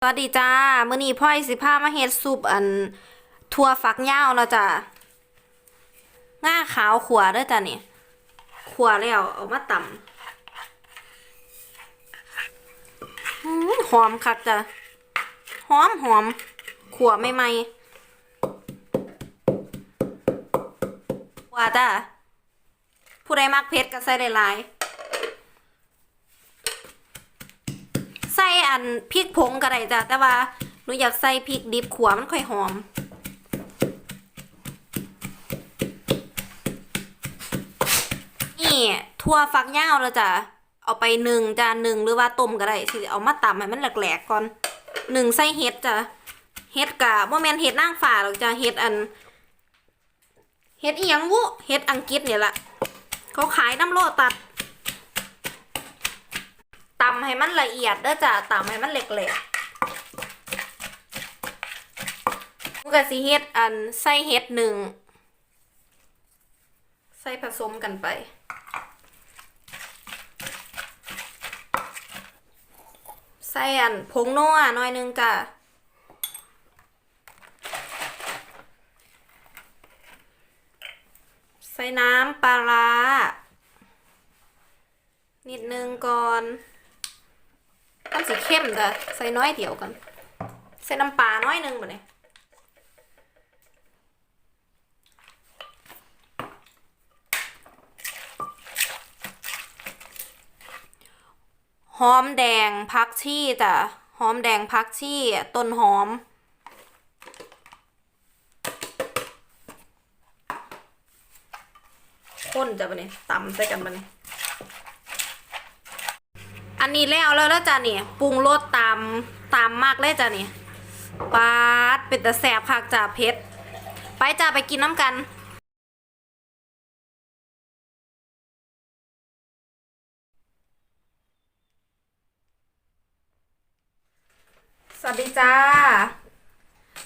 สวัสดีจ้า มื้อนี้พ่อยสิพามาเฮ็ดซุปอันถั่วฝักยาวเนาะจ้ะง่าขาวขัวด้อจ้ะนี่ขัวแล้วเอามาตำหอมคักจ้ะหอมหอมขัวใหม่ๆขัวจ้ะผู้ใดมักเผ็ดก็ใส่ได้หลาย ใส่ อันพริกผงก็ได้จ้ะแต่ว่าหนูอยากใส่พริกดิบขัวมันค่อยหอมนี่ทั่วฟักยาวแล้วจ้ะเอาไปหนึ่งจ้ะหนึ่งหรือว่าต้มก็ได้สิเอามาตำให้มันแหลกๆก่อนหนึ่งใส่เห็ดจ้ะเห็ดกะบ่แมนเห็ดนางฟ้าหรอกจ้ะเห็ดอันเห็ดอีหยังวุเห็ดอังกฤษเนี่ยละเขาขายน้ำโลตัด ตำให้มันละเอียดเด้อจ้ะตำให้มันเล็กๆมันก็สิเฮ็ดอันใส่เฮ็ดหนึ่งใส่ผสมกันไปใส่อันผงนัวหน่อยหนึงจ้ะใส่น้ำปลาร้านิดนึงก่อน มันสีเข้มจ้ะใส่น้อยเดียวกัน ใส่น้ำปลาน้อยหนึงบ่เนี่ยหอมแดงพักชี่จ้ะหอมแดงพักชี่ต้นหอม ข้นจ้ะบ่เนี่ยตำใส่กันบ่เนี่ย อันนี้แล้วแล้วแล้วจ้ะนี่ปรุงรสตามตามมากเลยจ้ะนี่ปาดเป็นตะแสบคักจ้ะเพชรไปจ้ะไปกินน้ำกันสวัสดีจ้า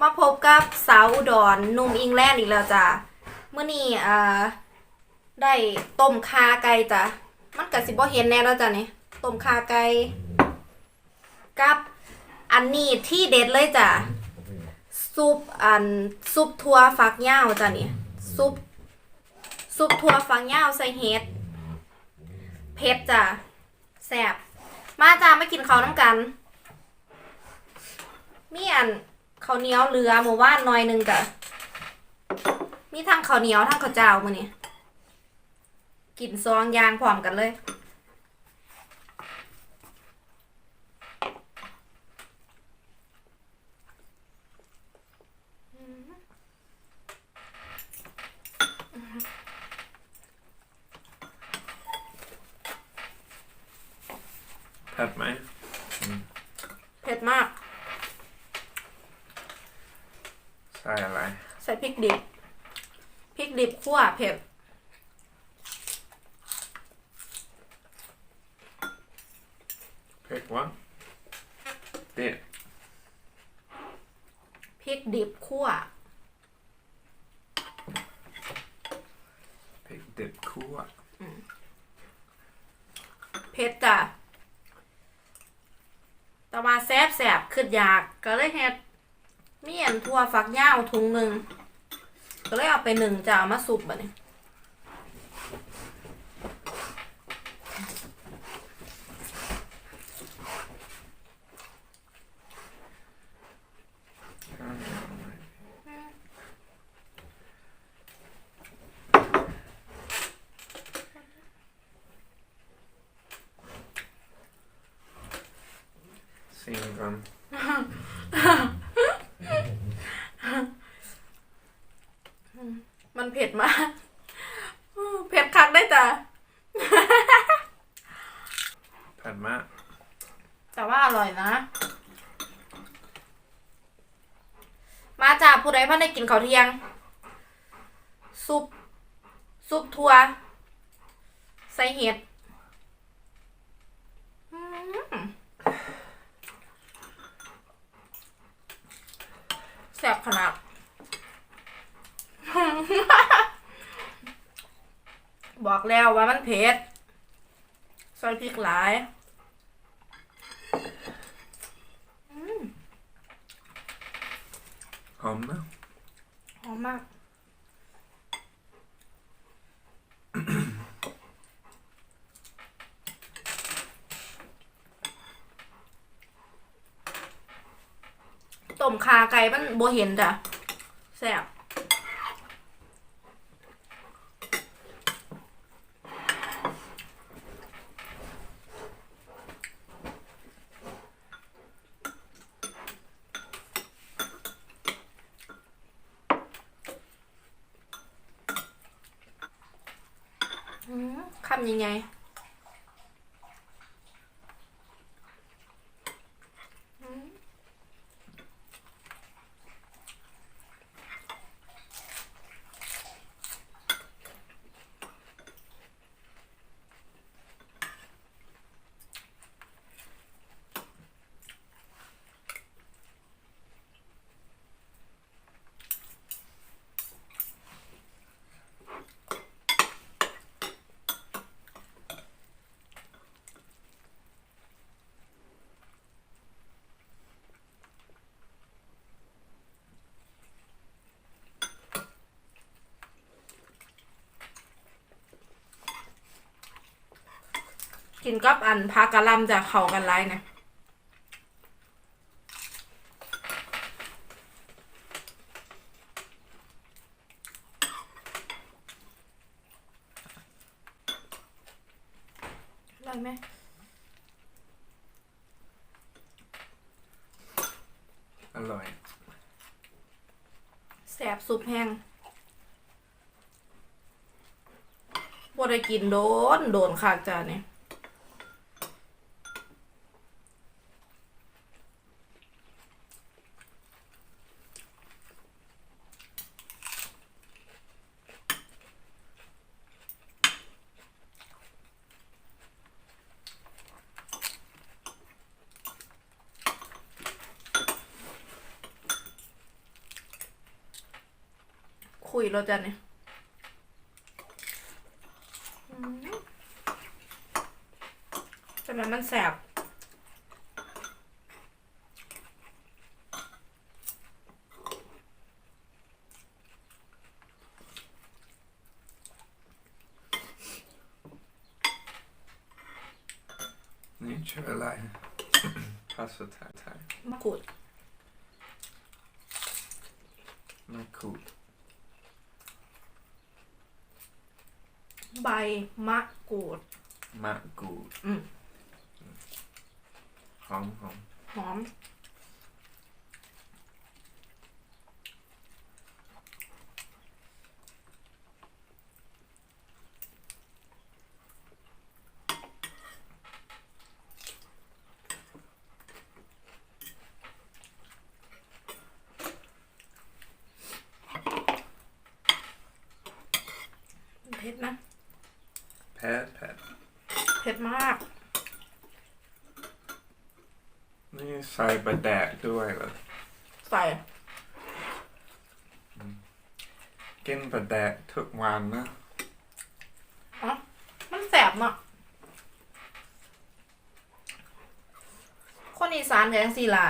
มาพบกับสาวอุดรนุ่มอิงแลนด์อีกแล้วจ้ะเมื่อนี้อ่าได้ต้มคาไก่จ้ะมันกะสิบ่เห็นแน่แล้วจ้ะนี่ ต้มขาไก่กับอันนี้ที่เด็ดเลยจ้ะซุปอันซุปทัวฟักยาวจ้ะนี่ซุปซุปทัวฟักยาวใส่เห็ดเผ็ดจ้ะแซ่บมาจ้ามากินข้าน้ำกัน มีอันข้าวเหนียวเหลือหมู่านหน่อยหนึงจ้ะมีทั้งข้าวเหนียวทั้งข้าวเจ้ามือนี้กินซองยางพร้อมกันเลย เผ็ดไหม เผ็ดมาก ใส่อะไร ใส่พ ริกดิบพริกดิบคั่วเผ็ดเผ็ดวะเด็ดพริกดิบคั่วเผ็ดเด็ดคั่วเผ็ดจ้ะแต่ว่าแซบแสบๆขึ้นอยากก็เลยเฮ็ดมีอันทั่วฟักยาวถุงหนึ่ง ก็เลยเอาไปหนึ่งจ้ะเอามาสุกแบบนี้ซิมกัน มัน เผ็ดมากเผ็ดคักได้จ้ะเผ็ดมาก แต่ว่าอร่อยนะ มาจ้าผู้ใดพ่อได้กินข้าวเที่ยง ซุป ซุปทัว ใส่เห็ดอืมแซ่บขนาด บอกแล้วว่ามันเผ็ดใส่พริกหลายอืมอมนะหอมมาก ต้มขาไก่มันโบเห็นจ้ะแซ่บอืมคำ ยังไง อืม กินกับอันพากะหลำจะเข้ากันไรเนี่ยอร่อยไหมอร่อยแสบซุปแห้งบ่ได้กินโดน โดนคักจ้าเนี่ย คุยเราจะเนี่ยอืมแต่มันมันแสบนี่ชื่ออะไรภาษาไทยไทยมะกรูดมะกรูด ใบมะกรูด มะกรูดอืม หอมหอม หอม เผ็ดนะ แพ้แพ้ เผ็ดมาก นี่ใส่ปลาแดกด้วยเหรอใส่กินปลาแดกทุกวันนะอ๋อมันแสบเนาะคนอีสานแกงสีลา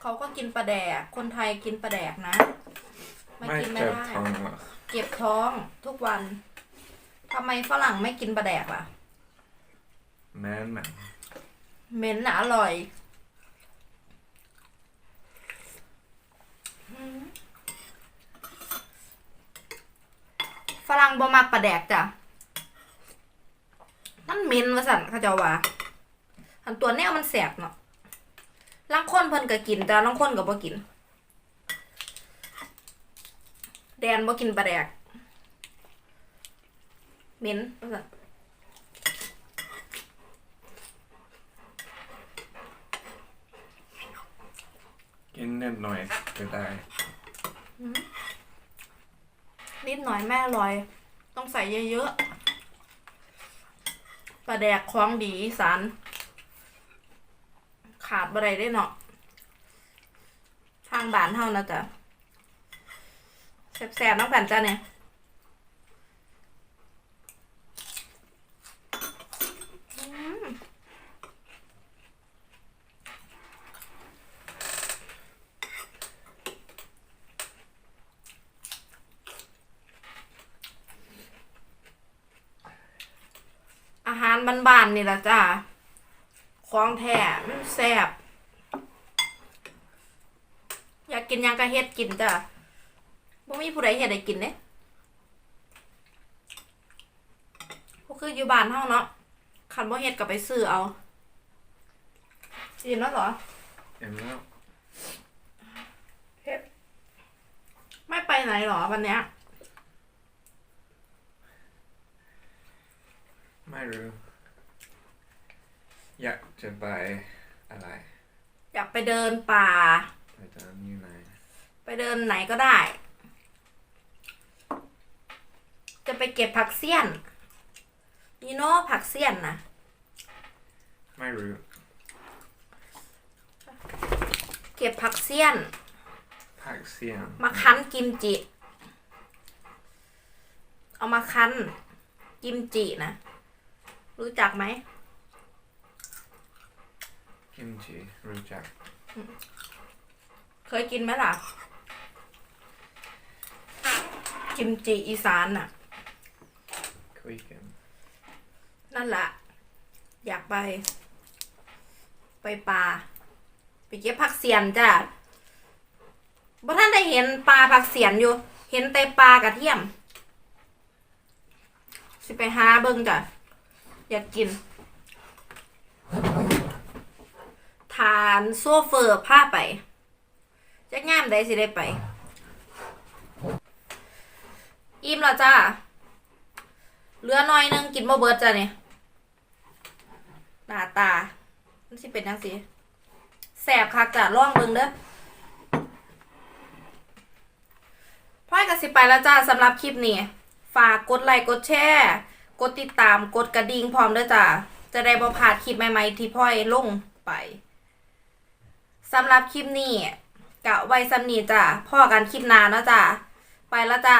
เขาก็กินปลาแดก คนไทยกินปลาแดกนะ ไม่ไม่กินไม่เจ็บได้ท้องเหรอเก็บท้องทุกวันทำไมฝรั่งไม่กินปลาแดกล่ะ แม่นแม่นเหม็นนะอร่อยอืม ฝรั่งบ่มักปลาแดกจ้ะมันเหม็นว่าสั่นเขาเจ้าว่าอันตัวเนี้ยมันแสบเนาะลางคนเพิ่นก็กิน แต่ลางคนก็บ่กิน แดนบ่กินปลาแดกเหม็นว่าสั่น อินนิดหน่อยก็ได้ นิดหน่อยแม่อร่อย ต้องใส่เยอะๆปลาแดกคล้องดีอีสานขาดบะไรได้เนาะทางบ้านเท่านะจ๊ะแสบๆน้องแผ่นจ้าเนี่ยอืมาร บ้านๆนี่แหละจ้าของแท้มันแซ่บอยากกินหยังก็เฮ็ดกินจ้ะบ่มีผู้ใดเฮ็ดให้กินเด้ก็คืออยู่บ้านเฮาเนาะคันบ่เฮ็ดก็ไปซื้อเอากินแล้วเหรอ En wel. ไม่ไปไหนหรอวันเนี้ยไม่รู้ อยากจะไปอะไร อยากไปเดินป่า ไปตามอยู่ไหนไปเดินไหนก็ได้ จะไปเก็บผักเสี้ยนยูโน่ผักเสี้ยนนะไม่รู้เก็บผักเสี้ยน ผักเสียงมาคั้นกิมจิ เอามาคั้นกิมจินะ รู้จักไหม กิมจิรู้จักเคยกินไหมล่ะ กิมจิอีสานน่ะ คุยกันนั่นแหละ อยากไป ไปป่า ไปเก็บผักเสียนจ้ะบ่ท่านได้เห็นปลาผักเสียนอยู่ เห็นแต่ปลากระเทียม สิไปหาเบิ่งจ้ะ อยากกิน ทานโซเฟอร์ผ้าไปจะง่ามได้สิได้ไป อิ่มแล้วจ้าเหลือหน่อยหนึงกินบ่เบิดจ้ะเนี่ยหน้าตามันสิเป็นจังสิแสบคักจ้ะลองเบิงเด้อพ่อยก็สิไปแล้วจ้าสำหรับคลิปนี้ ฝากกดไลค์กดแชร์กดติดตามกดกระดิ่งพร้อมเด้อจ้าจะได้บ่พลาดคลิปใหม่ๆที่พ่อยลงไป สำหรับคลิปนี้กะไว้สำนีจ้ะพ่อกันคลิปหน้าเนาะจ้ะไปแล้วจ้ะ